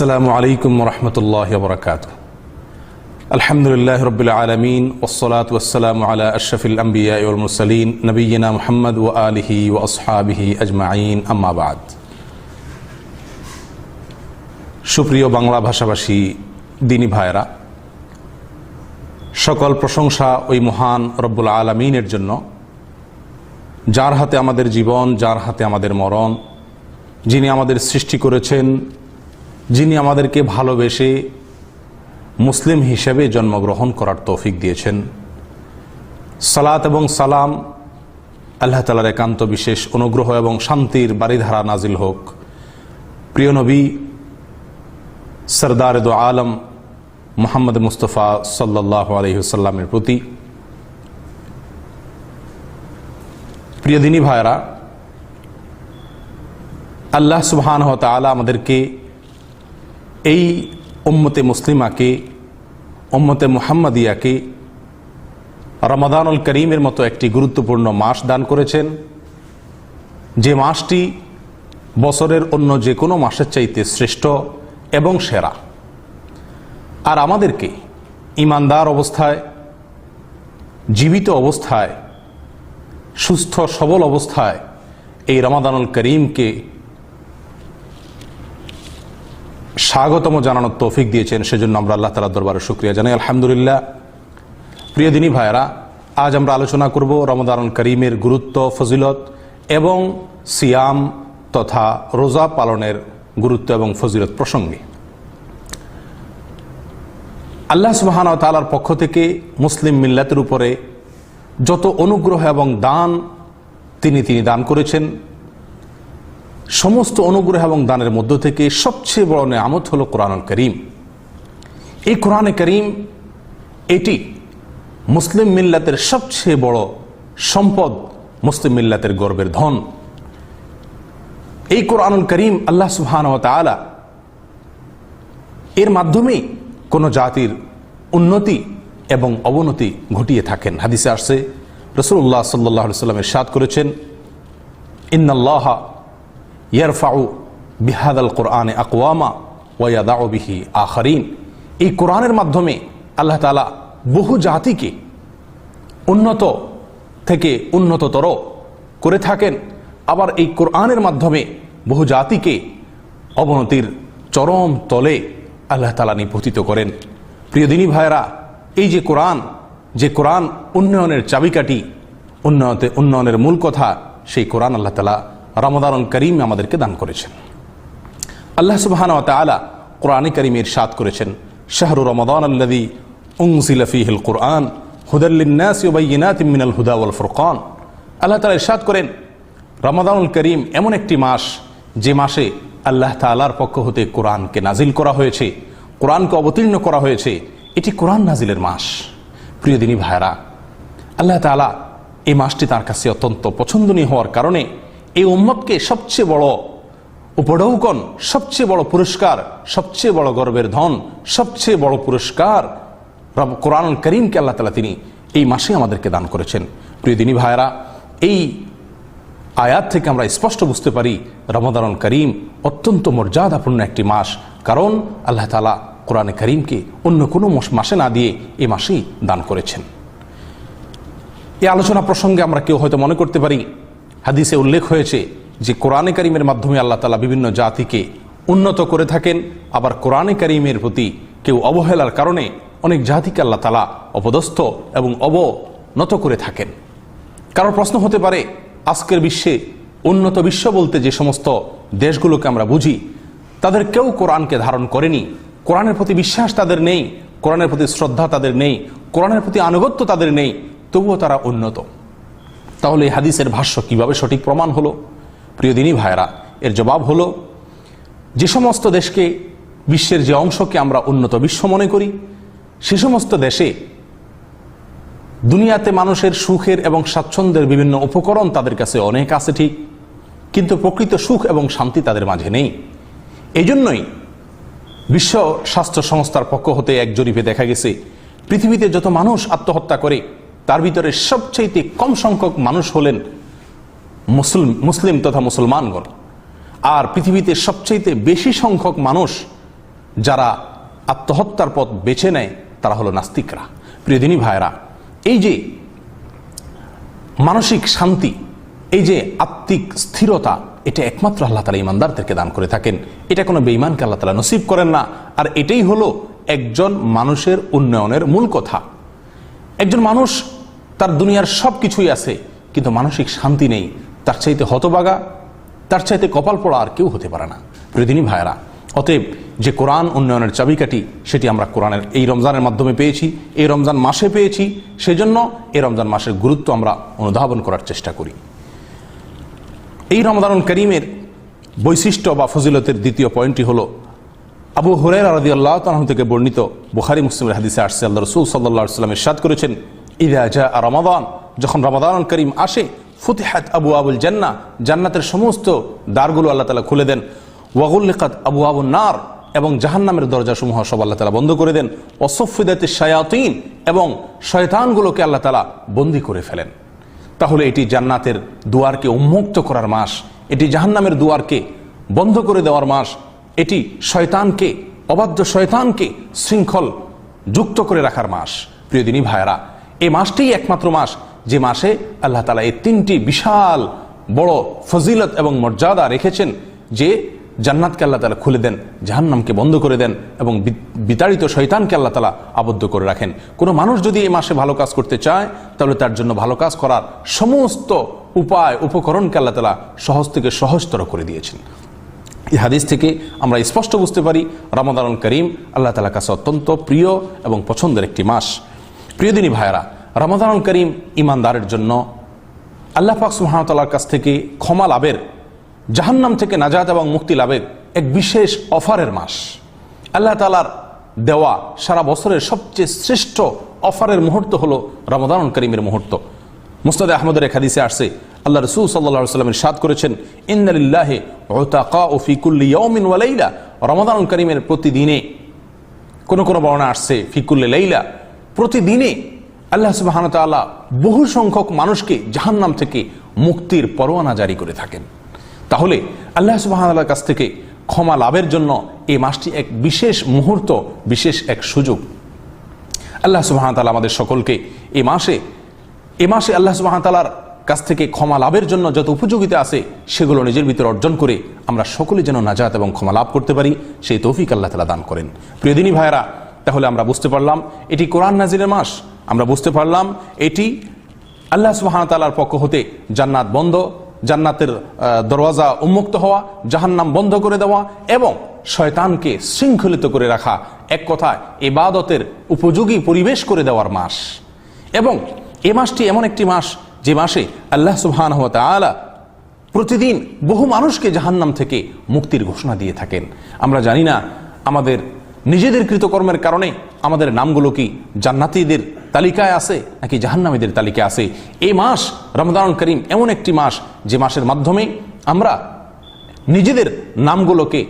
আসসালামু আলাইকুম রহমতুল্লাহ বরকাত আলহামদুলিল্লাহ রবিল আলমিন ওসলাত ওসালাম আলা আশফিল আম্বিয়ালমুরসলিন নবীনা মোহাম্মদ ও আলহি ও আসহাবিহি আজমাইন আম্মাবাদ সুপ্রিয় বাংলা ভাষাভাষী, দিনী ভাইরা সকল প্রশংসা ওই মহান রব্বুল আলমিনের জন্য, যার হাতে আমাদের জীবন, যার হাতে আমাদের মরণ, যিনি আমাদের সৃষ্টি করেছেন যিনি আমাদেরকে ভালোবেসে মুসলিম হিসেবে জন্মগ্রহণ করার তৌফিক দিয়েছেন। সালাত এবং সালাম আল্লাহ তালার একান্ত বিশেষ অনুগ্রহ এবং শান্তির বাড়িধারা নাজিল হোক। প্রিয় নবী, সরদার দো আলম মোহাম্মদ মুস্তফা সাল্লাহ আলহিসাল্লামের প্রতি। প্রিয় দিনী ভাইরা আল্লাহ সুবহান তালা আমাদেরকে এই উম্মতে মুসলিমাকে, উম্মতে মুহাম্মদিয়াকে রমাদানুল করিমের মতো একটি গুরুত্বপূর্ণ মাস দান করেছেন। যে মাসটি বছরের অন্য যে কোনো মাসের চাইতে শ্রেষ্ঠ এবং সেরা। আর আমাদেরকে ইমানদার অবস্থায়, জীবিত অবস্থায়, সুস্থ সবল অবস্থায় এই রমাদানুল করিমকে স্বাগতম জানানোর তৌফিক দিয়েছেন, সেজন্য আমরা আল্লাহ তালা দরবারে শুক্রিয়া জানাই। আলহামদুলিল্লাহ। প্রিয় দিনী ভাইরা আজ আমরা আলোচনা করব রমদান করিমের গুরুত্ব, ফজিলত এবং সিয়াম তথা রোজা পালনের গুরুত্ব এবং ফজিলত প্রসঙ্গে। আল্লাহ সুবাহান তালার পক্ষ থেকে মুসলিম মিল্লাতের উপরে যত অনুগ্রহ এবং দান তিনি তিনি দান করেছেন সমস্ত অনুগ্রহ এবং দানের মধ্য থেকে সবচেয়ে বড় নেয়ামত হল কোরআনুল করিম। এই কোরআনে করিম, এটি মুসলিম মিল্লাতের সবচেয়ে বড় সম্পদ, মুসলিম মিল্লাতের গর্বের ধন। এই কোরআনুল করিম আল্লাহ সুহান এর মাধ্যমেই কোনো জাতির উন্নতি এবং অবনতি ঘটিয়ে থাকেন। হাদিসে আসছে রসুল্লাহ সাল্লাহ সাল্লামের সাদ করেছেন, ইন্নাল্লাহা ইয়ারফাউ বিহাদাল কোরআনে আকওয়ামা ওয়াদাউ বিহি আখরিন এই কোরআনের মাধ্যমে আল্লাহ তালা বহু জাতিকে উন্নত থেকে উন্নততর করে থাকেন। আবার এই কোরআনের মাধ্যমে বহু জাতিকে অবনতির চরম তলে আল্লাহ তালা নিপতিত করেন। প্রিয় দিনী ভাইয়েরা, এই যে কোরআন যে কোরআন উন্নয়নের চাবিকাঠি, উন্নয়তে, উন্নয়নের মূল কথা, সেই কোরআন আল্লাহ তালা রমদান করিম আমাদেরকে দান করেছেন। আল্লাহ সুবাহান তালা কোরআনে করিমের সাত করেছেন, শাহরু রমদান আল্লাদি উংসিলফিহিল কোরআন হুদাল্লিনাসিনাত মিনাল হুদা ওয়াল ফুরকান। আল্লাহ তালা ইরশাদ করেন রমাদানুল করিম এমন একটি মাস, যে মাসে আল্লাহ তালার পক্ষ হতে কোরআনকে নাজিল করা হয়েছে, কোরআনকে অবতীর্ণ করা হয়েছে, এটি কোরআন নাজিলের মাস। প্রিয় দিনী ভাইরা আল্লাহ তালা এই মাসটি তার কাছে অত্যন্ত পছন্দনীয় হওয়ার কারণে এই উম্মতকে সবচেয়ে বড় উপডৌকন সবচেয়ে বড় পুরস্কার, সবচেয়ে বড় গর্বের ধন, সবচেয়ে বড় পুরস্কার কোরআন করিমকে আল্লাহ তালা তিনি এই মাসে আমাদেরকে দান করেছেন। প্রিয় দিনী ভাইরা এই আয়াত থেকে আমরা স্পষ্ট বুঝতে পারি রমদান করিম অত্যন্ত মর্যাদাপূর্ণ একটি মাস। কারণ আল্লাহ তালা কোরআনে করিমকে অন্য কোনো মাসে না দিয়ে এই মাসেই দান করেছেন। এই আলোচনা প্রসঙ্গে আমরা কেউ হয়তো মনে করতে পারি হাদিসে উল্লেখ হয়েছে যে কোরআনে করিমের মাধ্যমে আল্লাহ তালা বিভিন্ন জাতিকে উন্নত করে থাকেন। আবার কোরআনে করিমের প্রতি কেউ অবহেলার কারণে অনেক জাতিকে আল্লাহ তালা অপদস্থ এবং অবনত করে থাকেন। কারোর প্রশ্ন হতে পারে, আজকের বিশ্বে উন্নত বিশ্ব বলতে যে সমস্ত দেশগুলোকে আমরা বুঝি, তাদের কেউ কোরআনকে ধারণ করেনি। কোরআনের প্রতি বিশ্বাস তাদের নেই, কোরআনের প্রতি শ্রদ্ধা তাদের নেই, কোরআনের প্রতি আনুগত্য তাদের নেই, তবুও তারা উন্নত। তাহলে এই হাদিসের ভাষ্য কীভাবে সঠিক প্রমাণ হলো? প্রিয় দিনী ভাইরা এর জবাব হলো, যে সমস্ত দেশকে, বিশ্বের যে অংশকে আমরা উন্নত বিশ্ব মনে করি, সে সমস্ত দেশে দুনিয়াতে মানুষের সুখের এবং স্বাচ্ছন্দ্যের বিভিন্ন উপকরণ তাদের কাছে অনেক আছে ঠিক, কিন্তু প্রকৃত সুখ এবং শান্তি তাদের মাঝে নেই। এই জন্যই বিশ্ব স্বাস্থ্য সংস্থার পক্ষ হতে এক জরিপে দেখা গেছে, পৃথিবীতে যত মানুষ আত্মহত্যা করে তার ভিতরে সবচাইতে কম সংখ্যক মানুষ হলেন মুসলিম মুসলিম তথা মুসলমানগণ। আর পৃথিবীতে সবচাইতে বেশি সংখ্যক মানুষ যারা আত্মহত্যার পথ বেছে নেয়, তারা হলো নাস্তিকরা। প্রিয়দিনী ভাইরা এই যে মানসিক শান্তি, এই যে আত্মিক স্থিরতা, এটা একমাত্র আল্লাহ তালা ইমানদারদেরকে দান করে থাকেন। এটা কোনো বেঈমানকে আল্লাহ তালা নসিব করেন না। আর এটাই হলো একজন মানুষের উন্নয়নের মূল কথা। একজন মানুষ তার দুনিয়ার সব কিছুই আছে, কিন্তু মানসিক শান্তি নেই। তার চাইতে হতবাগা, তার চাইতে কপাল পড়া আর কেউ হতে পারে না। প্রিয়দিনী ভাইয়েরা, অতএব যে কোরআন উন্নয়নের চাবিকাঠি, সেটি আমরা কোরআনের এই রমজানের মাধ্যমে পেয়েছি, এই রমজান মাসে পেয়েছি, সেজন্য এই রমজান মাসের গুরুত্ব আমরা অনুধাবন করার চেষ্টা করি। এই রমজানুল করিমের বৈশিষ্ট্য বা ফজিলতের দ্বিতীয় পয়েন্টটি হলো, আবু হুরের রাদি আল্লাহ থেকে বর্ণিত বুখারি মুসলিমের হাদিসে আসছে, আল্লাহ রসুল সাল্লাহ সাল্লামের সাদ করেছেন রমাদান, যখন রমাদান করিম আসে, ফুতিহাত আবু আবুল জান্না জান্নাতের সমস্ত দ্বারগুলো আল্লাহ তালা খুলে দেন। ওয়াগুল্লিকাত আবু আবু নার, এবং জাহান্নামের দরজাসমূহ সব আল্লাহ তালা বন্ধ করে দেন। অসফিদাতে শায়াতিন, এবং শয়তানগুলোকে আল্লাহ তালা বন্দি করে ফেলেন। তাহলে এটি জান্নাতের দুয়ারকে উন্মুক্ত করার মাস, এটি জাহান্নামের দুয়ারকে বন্ধ করে দেওয়ার মাস, এটি শয়তানকে, অবাধ্য শয়তানকে শৃঙ্খল যুক্ত করে রাখার মাস। প্রিয়দিনী ভাইয়েরা এই মাসটিই একমাত্র মাস। যে মাসে আল্লাহ তালা এই তিনটি বিশাল বড় ফজিলত এবং মর্যাদা রেখেছেন যে জান্নাতকে আল্লাহ তালা খুলে দেন, জাহান্নামকে বন্ধ করে দেন এবং বিতাড়িত শৈতানকে আল্লাহ তালা আবদ্ধ করে রাখেন। কোনো মানুষ যদি এই মাসে ভালো কাজ করতে চায়, তাহলে তার জন্য ভালো কাজ করার সমস্ত উপায়, উপকরণকে আল্লাহ তালা সহজ থেকে সহজতর করে দিয়েছেন। এই হাদিস থেকে আমরা স্পষ্ট বুঝতে পারি রমাদান করিম আল্লাহ তালা কাছে অত্যন্ত প্রিয় এবং পছন্দের একটি মাস। প্রিয়দিনী ভাইয়েরা রমাদান করিম ইমানদারের জন্য আল্লাহ পাক সুহামতাল্লাহর কাছ থেকে ক্ষমা লাভের, জাহান্নাম থেকে নাজাত এবং মুক্তি লাভের এক বিশেষ অফারের মাস। আল্লাহ তালার দেওয়া সারা বছরের সবচেয়ে শ্রেষ্ঠ অফারের মুহূর্ত হলো রমাদান করিমের মুহূর্ত। মুস্তাদ আহমদের এক হাদিসে আসছে, আল্লাহ রসুল সাল্লাহ সাল্লামের সাদ করেছেন ইন্দালিল্লাহে ওতাকা ও ফিকুল্লি ইয়মিন ওয়ালাইলা রমাদান করিমের প্রতিদিনে কোন কোন বর্ণনা আসছে ফিকুল্লে লাইলা। প্রতিদিনে আল্লাহ সুবাহান তাআলা বহু সংখ্যক মানুষকে জাহান্নাম থেকে মুক্তির পরোয়ানা জারি করে থাকেন। তাহলে আল্লাহ সুবাহান আল্লাহর কাছ থেকে ক্ষমা লাভের জন্য এই মাসটি এক বিশেষ মুহূর্ত, বিশেষ এক সুযোগ। আল্লাহ সুবাহান তাআলা আমাদের সকলকে এ মাসে এ মাসে আল্লাহ সুবাহান তালার কাছ থেকে ক্ষমা লাভের জন্য যত উপযোগিতা আছে, সেগুলো নিজের ভিতরে অর্জন করে আমরা সকলে যেন নাজাত এবং ক্ষমা লাভ করতে পারি, সেই তৌফিক আল্লাহ তালা দান করেন। প্রিয়দিনী ভাইরা তাহলে আমরা বুঝতে পারলাম এটি কোরআন নাজিরের মাস। আমরা বুঝতে পারলাম এটি আল্লাহ সুবাহান তালার পক্ষ হতে জান্নাত বন্ধ, জান্নাতের দরওয়াজা উন্মুক্ত হওয়া, জাহান্নাম বন্ধ করে দেওয়া এবং শয়তানকে শৃঙ্খলিত করে রাখা এক কথায় এবাদতের উপযোগী পরিবেশ করে দেওয়ার মাস। এবং এ মাসটি এমন একটি মাস যে মাসে আল্লাহ সুবহান আলা প্রতিদিন বহু মানুষকে জাহান্নাম থেকে মুক্তির ঘোষণা দিয়ে থাকেন। আমরা জানি না আমাদের নিজেদের কৃতকর্মের কারণে আমাদের নামগুলো কি জান্নাতীদের তালিকায় আছে নাকি জাহান্নামীদের তালিকায় আছে? এই মাস রমদান করিম, এমন একটি মাস যে মাসের মাধ্যমে আমরা নিজেদের নামগুলোকে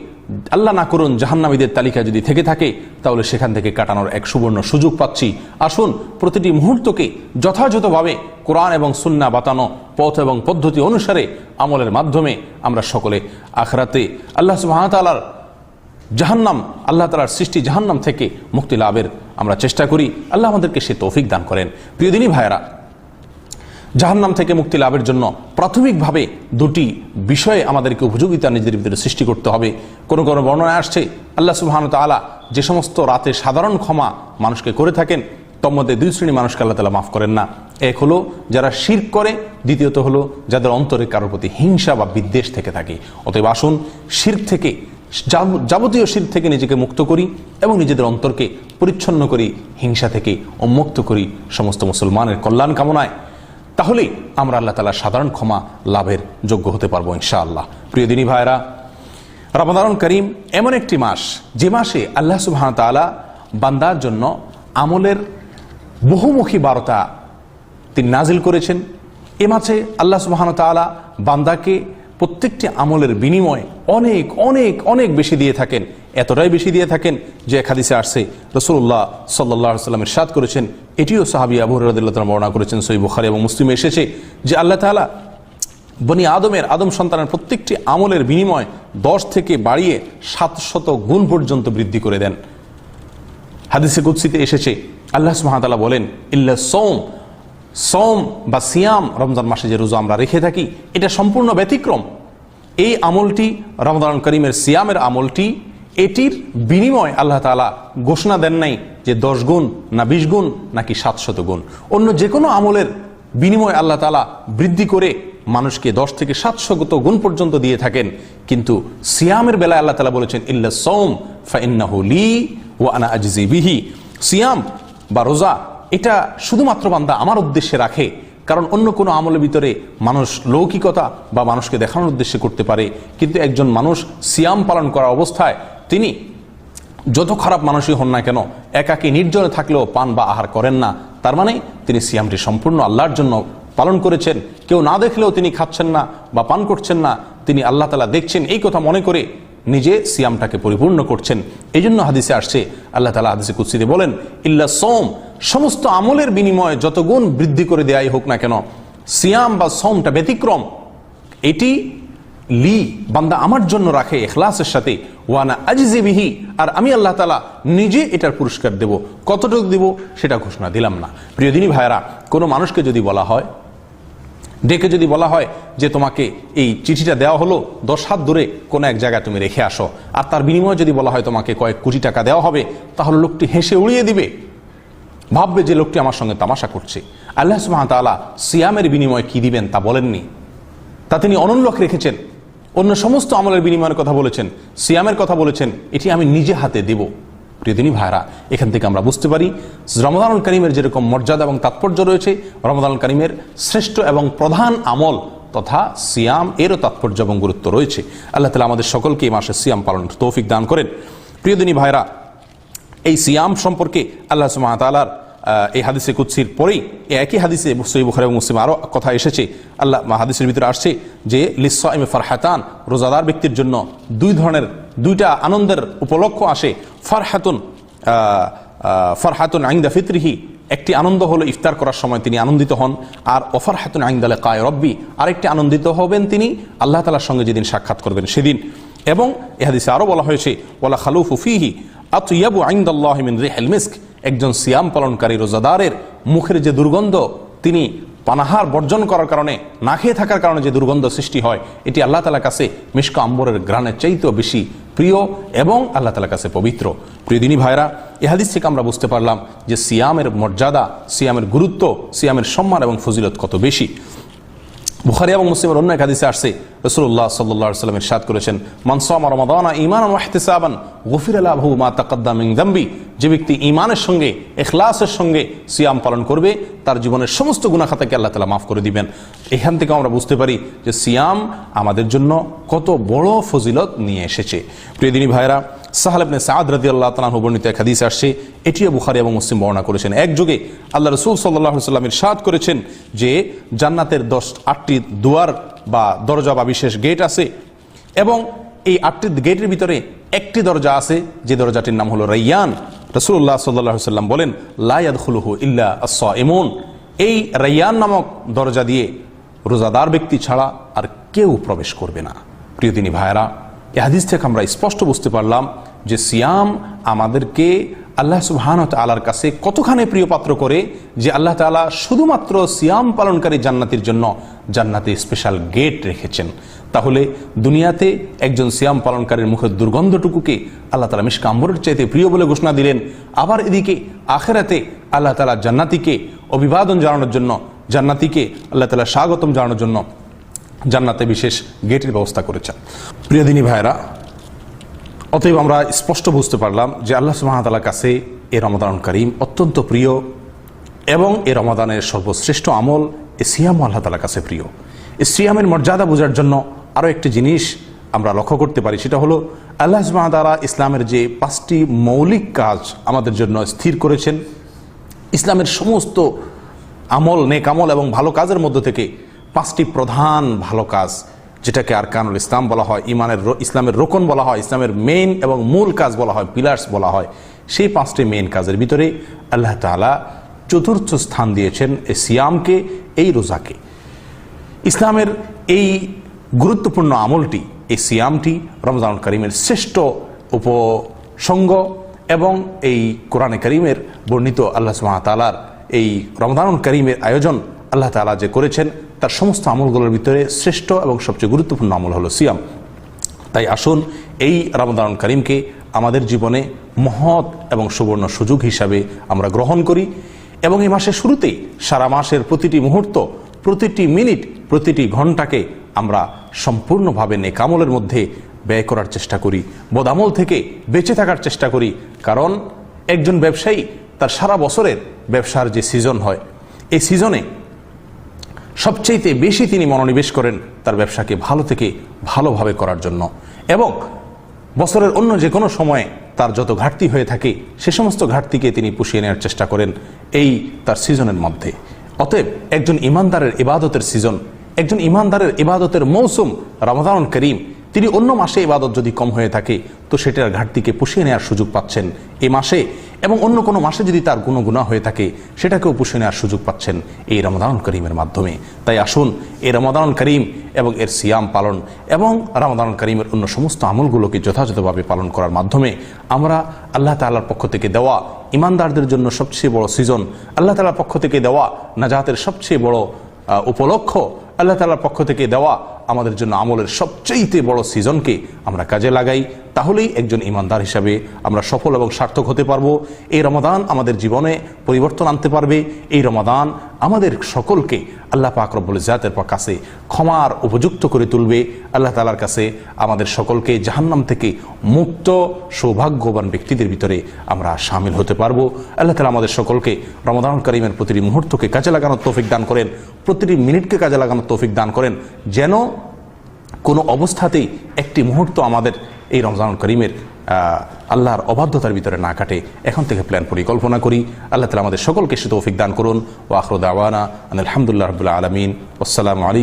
আল্লাহ না করুন জাহান্নামীদের তালিকায় যদি থেকে থাকে, তাহলে সেখান থেকে কাটানোর এক সুবর্ণ সুযোগ পাচ্ছি। আসুন, প্রতিটি মুহূর্তকে যথাযথভাবে কোরআন এবং সুন্না বাতানো পথ এবং পদ্ধতি অনুসারে আমলের মাধ্যমে আমরা সকলে আখরাতে আল্লাহ সুবাহতালার জাহান্নাম, আল্লাহ তালার সৃষ্টি জাহান্নাম থেকে মুক্তি লাভের আমরা চেষ্টা করি। আল্লাহ আমাদেরকে সে তৌফিক দান করেন। প্রিয়দিনী ভাইয়েরা, জাহান্নাম থেকে মুক্তি লাভের জন্য প্রাথমিকভাবে দুটি বিষয়ে আমাদেরকে উপযোগিতা নিজেদের ভিতরে সৃষ্টি করতে হবে। কোনো কোনো বর্ণনায় আসছে, আল্লাহ সুবহান তাআলা যে সমস্ত রাতে সাধারণ ক্ষমা মানুষকে করে থাকেন তোর মধ্যে দুই শ্রেণি মানুষকে আল্লাহ তালা মাফ করেন না। এক হলো যারা শির করে, দ্বিতীয়ত হলো যাদের অন্তরে কারোর প্রতি হিংসা বা বিদ্বেষ থেকে থাকে। অতএব আসুন শির থেকে যাবতীয় শির থেকে নিজেকে মুক্ত করি এবং নিজেদের অন্তরকে পরিচ্ছন্ন করি, হিংসা থেকে উন্মুক্ত করি সমস্ত মুসলমানের কল্যাণ কামনায়। তাহলে আমরা আল্লাহ তালা সাধারণ ক্ষমা লাভের যোগ্য হতে পারব ইনশাআল্লাহ। প্রিয় দিনী ভাইরা রমাদান করিম এমন একটি মাস, যে মাসে আল্লাহ সুবহান তাআলা বান্দার জন্য আমলের বহুমুখী বার্তা তিনি নাজিল করেছেন। এ মাসে আল্লাহ সুবহান তাআলা বান্দাকে প্রত্যেকটি আমলের বিনিময়ে অনেক অনেক অনেক বেশি দিয়ে থাকেন। এতটাই বেশি দিয়ে থাকেন যে এক হাদিসে আসছে রসুল্লাহ সাল্লাহ সাল্লামের সাদ করেছেন। এটিও সাহাবি আবু রদুল্লাহ বর্ণনা করেছেন সই বুখারি এবং মুসলিমে এসেছে যে আল্লাহ তাআলা বনি আদমের, আদম সন্তানের প্রত্যেকটি আমলের বিনিময় দশ থেকে বাড়িয়ে সাতশত গুণ পর্যন্ত বৃদ্ধি করে দেন। হাদিসে কুৎসিতে এসেছে, আল্লাহ সুহামতাল্লাহ বলেন, ইল্লা সোম সোম বা সিয়াম রমজান মাসে যে রোজা আমরা রেখে থাকি, এটা সম্পূর্ণ ব্যতিক্রম। এই আমলটি রমজান করিমের সিয়ামের আমলটি, এটির বিনিময় আল্লাহ তালা ঘোষণা দেন নাই যে দশ গুণ না বিশ গুণ নাকি সাতশত গুণ। অন্য যে কোনো আমলের বিনিময় আল্লাহ তালা বৃদ্ধি করে মানুষকে দশ থেকে সাতশত গুণ পর্যন্ত দিয়ে থাকেন। কিন্তু সিয়ামের বেলায় আল্লাহ তালা বলেছেন, ইল্লা সোম ফাইন্নাহু লি ও আনা আজিজি বিহি। সিয়াম বা রোজা এটা শুধুমাত্র বান্দা আমার উদ্দেশ্যে রাখে, কারণ অন্য কোনো আমলের ভিতরে মানুষ লৌকিকতা বা মানুষকে দেখানোর উদ্দেশ্যে করতে পারে, কিন্তু একজন মানুষ সিয়াম পালন করা অবস্থায় তিনি যত খারাপ মানুষই হন না কেন, একাকী নির্জনে থাকলেও পান বা আহার করেন না, তার মানে তিনি সিয়ামটি সম্পূর্ণ আল্লাহর জন্য পালন করেছেন। কেউ না দেখলেও তিনি খাচ্ছেন না বা পান করছেন না, তিনি আল্লাহ তালা দেখছেন, এই কথা মনে করে নিজে সিয়ামটাকে পরিপূর্ণ করছেন। এই জন্য হাদিসে আসছে, আল্লাহ তালা হাদিসে কুৎসিতে বলেন, ইল্লা সোম সমস্ত আমলের বিনিময়ে যত গুণ বৃদ্ধি করে দেয়াই হোক না কেন, সিয়াম বা সোমটা ব্যতিক্রম। এটি লি বান্দা আমার জন্য রাখে এখলাসের সাথে। ওয়ানা আজিজি বিহি, আর আমি আল্লাহ তালা নিজে এটার পুরস্কার দেব। কতটুকু দেব সেটা ঘোষণা দিলাম না। প্রিয় দিনী ভাইয়েরা, কোনো মানুষকে যদি বলা হয়, ডেকে যদি বলা হয় যে তোমাকে এই চিঠিটা দেওয়া হলো, দশ হাত দূরে কোনো এক জায়গায় তুমি রেখে আসো, আর তার বিনিময়ে যদি বলা হয় তোমাকে কয়েক কোটি টাকা দেওয়া হবে, তাহলে লোকটি হেসে উড়িয়ে দিবে। ভাববে যে লোকটি আমার সঙ্গে তামাশা করছে। আল্লাহ সুহামতাল্লাহ সিয়ামের বিনিময়ে কি দিবেন তা বলেননি। তা তিনি অনন্যক রেখেছেন। অন্য সমস্ত আমলের বিনিময়ের কথা বলেছেন। সিয়ামের কথা বলেছেন। এটি আমি নিজে হাতে দেব। প্রিয়দিনী ভাইরা এখান থেকে আমরা বুঝতে পারি, রমদানুল করিমের যেরকম মর্যাদা এবং তাৎপর্য রয়েছে, রমদানুল করিমের শ্রেষ্ঠ এবং প্রধান আমল তথা সিয়াম এরও তাৎপর্য এবং গুরুত্ব রয়েছে। আল্লাহ তালা আমাদের সকলকে এই মাসে সিয়াম পালন তৌফিক দান করেন। প্রিয়দিনী ভাইরা এই সিয়াম সম্পর্কে আল্লাহ সুমাতালার এই হাদিসে কুৎসির পরেই একই হাদিসে সই বুখারি এবং মুসলিম আরও কথা এসেছে। আল্লাহ হাদিসের ভিতরে আসছে যে লিসা ইমে ফারহাতান রোজাদার ব্যক্তির জন্য দুই ধরনের, দুইটা আনন্দের উপলক্ষ আসে। ফারহাতুন ফারহাতুন আইন্দা ফিতরিহি, একটি আনন্দ হলো ইফতার করার সময় তিনি আনন্দিত হন। আর অফার হাতুন আইন্দালে কায় রব্বি, আরেকটি আনন্দিত হবেন তিনি, আল্লাহ তালার সঙ্গে যেদিন সাক্ষাৎ করবেন সেদিন। এবং এ হাদিসে আরও বলা হয়েছে ওলা খালুফু ফিহি আতুয়াবু আইন্দাল্লাহ মিন রিহাল মিস্ক। একজন সিয়াম পালনকারী রোজাদারের মুখের যে দুর্গন্ধ, তিনি পানাহার বর্জন করার কারণে, না খেয়ে থাকার কারণে যে দুর্গন্ধ সৃষ্টি হয়, এটি আল্লাহ তালার কাছে মিষ্ক আম্বরের গ্রানের চাইতেও বেশি প্রিয় এবং আল্লাহ তালার কাছে পবিত্র। প্রিয় দিনী ভাইরা এ হাদিস থেকে আমরা বুঝতে পারলাম যে সিয়ামের মর্যাদা, সিয়ামের গুরুত্ব, সিয়ামের সম্মান এবং ফজিলত কত বেশি। বুখারি এবং মুসলিমের অন্য এক হাদিসে আসছে রসুল্লাহ সাল্লাহ সাল্লামের সাদ করেছেন মানসামা রমাদানা ইমান ওয়াহতেসাবান গফির আলাহু মা তাকাদ্দা মিং দাম্বি যে ব্যক্তি ইমানের সঙ্গে এখলাসের সঙ্গে সিয়াম পালন করবে, তার জীবনের সমস্ত গুণাখাতাকে আল্লাহ তালা মাফ করে দিবেন। এখান থেকে আমরা বুঝতে পারি যে সিয়াম আমাদের জন্য কত বড় ফজিলত নিয়ে এসেছে। প্রিয় দিনী ভাইরা সাহালেবনে সাদ রাজি আল্লাহ তালাহ বর্ণিত এক হাদিস আসছে, এটিও বুখারি এবং মুসলিম বর্ণনা করেছেন। এক যুগে আল্লাহ রসুল সাল্লাহ সাল্লামের সাদ করেছেন যে, জান্নাতের দশ, আটটি দুয়ার বা দরজা বা বিশেষ গেট আছে এবং এই আটটি গেটের ভিতরে একটি দরজা আছে, যে দরজাটির নাম হলো রাইয়ান। রসুল্লাহ সাল্লাহ সাল্লাম বলেন লায়াদ খুলুহু ইল্লা আসা এমন এই রাইয়ান নামক দরজা দিয়ে রোজাদার ব্যক্তি ছাড়া আর কেউ প্রবেশ করবে না। প্রিয়দিনী ভাইয়েরা এ হাদিস থেকে আমরা স্পষ্ট বুঝতে পারলাম যে সিয়াম আমাদেরকে আল্লাহ সুবহান আলার কাছে কতখানি প্রিয় পাত্র করে যে আল্লাহ তালা শুধুমাত্র সিয়াম পালনকারী জান্নাতির জন্য জান্নাতে স্পেশাল গেট রেখেছেন। তাহলে দুনিয়াতে একজন সিয়াম পালনকারীর মুখের দুর্গন্ধটুকুকে আল্লাহ তালা মিসকাম্বরের চাইতে প্রিয় বলে ঘোষণা দিলেন। আবার এদিকে আখেরাতে আল্লাহ তালা জান্নাতিকে অভিবাদন জানানোর জন্য, জান্নাতিকে আল্লাহ তালা স্বাগতম জানানোর জন্য জান্নাতে বিশেষ গেটের ব্যবস্থা করেছেন। প্রিয়দিনী ভাইরা অতএব আমরা স্পষ্ট বুঝতে পারলাম যে আল্লাহ সুহামতাল্লার কাছে এ রমাদান করিম অত্যন্ত প্রিয় এবং এ রমাদানের সর্বশ্রেষ্ঠ আমল এ সিয়াম আল্লাহ তালার কাছে প্রিয়। এ সিয়ামের মর্যাদা বোঝার জন্য আরও একটি জিনিস আমরা লক্ষ্য করতে পারি, সেটা হলো আল্লাহ সুহামতালা ইসলামের যে পাঁচটি মৌলিক কাজ আমাদের জন্য স্থির করেছেন। ইসলামের সমস্ত আমল, নেক আমল এবং ভালো কাজের মধ্য থেকে পাঁচটি প্রধান ভালো কাজ যেটাকে আরকানুল ইসলাম বলা হয়, ইমানের ইসলামের রোকন বলা হয়, ইসলামের মেইন এবং মূল কাজ বলা হয় পিলার্স বলা হয়, সেই পাঁচটি মেইন কাজের ভিতরে আল্লাহ তালা চতুর্থ স্থান দিয়েছেন এই সিয়ামকে, এই রোজাকে। ইসলামের এই গুরুত্বপূর্ণ আমলটি, এই সিয়ামটি রমজান করিমের শ্রেষ্ঠ উপসঙ্গ এবং এই কোরআনে করিমের বর্ণিত আল্লাহ সুবাহ তালার এই রমজান করিমের আয়োজন আল্লাহ তালা যে করেছেন তার সমস্ত আমলগুলোর ভিতরে শ্রেষ্ঠ এবং সবচেয়ে গুরুত্বপূর্ণ আমল হলো সিয়াম। তাই আসুন এই রমদান করিমকে আমাদের জীবনে মহৎ এবং সুবর্ণ সুযোগ হিসাবে আমরা গ্রহণ করি এবং এই মাসের শুরুতেই সারা মাসের প্রতিটি মুহূর্ত, প্রতিটি মিনিট, প্রতিটি ঘন্টাকে আমরা সম্পূর্ণভাবে নেকামলের মধ্যে ব্যয় করার চেষ্টা করি বদামল থেকে বেঁচে থাকার চেষ্টা করি। কারণ একজন ব্যবসায়ী তার সারা বছরের ব্যবসার যে সিজন হয়, এই সিজনে সবচেয়েতে বেশি তিনি মনোনিবেশ করেন তার ব্যবসাকে ভালো থেকে ভালোভাবে করার জন্য। এবং বছরের অন্য যে কোনো সময়ে তার যত ঘাটতি হয়ে থাকে, সে সমস্ত ঘাটতিকে তিনি পুষিয়ে নেওয়ার চেষ্টা করেন এই তার সিজনের মধ্যে। অতএব একজন ইমানদারের ইবাদতের সিজন, একজন ইমানদারের ইবাদতের মৌসুম রমাদান করিম তিনি অন্য মাসে ইবাদত যদি কম হয়ে থাকে, তো সেটার ঘাটতিকে পুষিয়ে নেওয়ার সুযোগ পাচ্ছেন এ মাসে। এবং অন্য কোনো মাসে যদি তার গুণ গুণা হয়ে থাকে, সেটাকেও পুষিয়ে নেওয়ার সুযোগ পাচ্ছেন এই রমাদান করিমের মাধ্যমে। তাই আসুন এই রমাদান করিম এবং এর সিয়াম পালন এবং রমাদান করিমের অন্য সমস্ত আমলগুলোকে যথাযথভাবে পালন করার মাধ্যমে আমরা আল্লাহ তাল্লার পক্ষ থেকে দেওয়া ইমানদারদের জন্য সবচেয়ে বড় সিজন, আল্লাহ তালার পক্ষ থেকে দেওয়া নাজাতের সবচেয়ে বড় উপলক্ষ, আল্লাহ তালার পক্ষ থেকে দেওয়া আমাদের জন্য আমলের সবচেয়েতে বড় সিজনকে আমরা কাজে লাগাই, তাহলেই একজন ইমানদার হিসাবে আমরা সফল এবং সার্থক হতে পারব। এই রমাদান আমাদের জীবনে পরিবর্তন আনতে পারবে। এই রমাদান আমাদের সকলকে আল্লাহ পাক রব্বুল জাতের কাছে ক্ষমার উপযুক্ত করে তুলবে। আল্লাহ তালার কাছে আমাদের সকলকে জাহান্নাম থেকে মুক্ত, সৌভাগ্যবান ব্যক্তিদের ভিতরে আমরা সামিল হতে পারব। আল্লাহ তালা আমাদের সকলকে রমাদান করিমের প্রতিটি মুহূর্তকে কাজে লাগানোর তৌফিক দান করেন, প্রতিটি মিনিটকে কাজে লাগানোর তৌফিক দান করেন, যেন কোনো অবস্থাতেই একটি মুহূর্ত আমাদের এই রমজান করিমের আল্লাহর অবাধ্যতার ভিতরে না কাটে। এখন থেকে প্ল্যান পরিকল্পনা করি। আল্লাহ তালা আমাদের সকলকে সে তৌফিক দান করুন। ও আখরুদ আওয়ানা আলহামদুলিল্লাহ রবুল্লা আলমিন। আসসালামু আলাইকুম।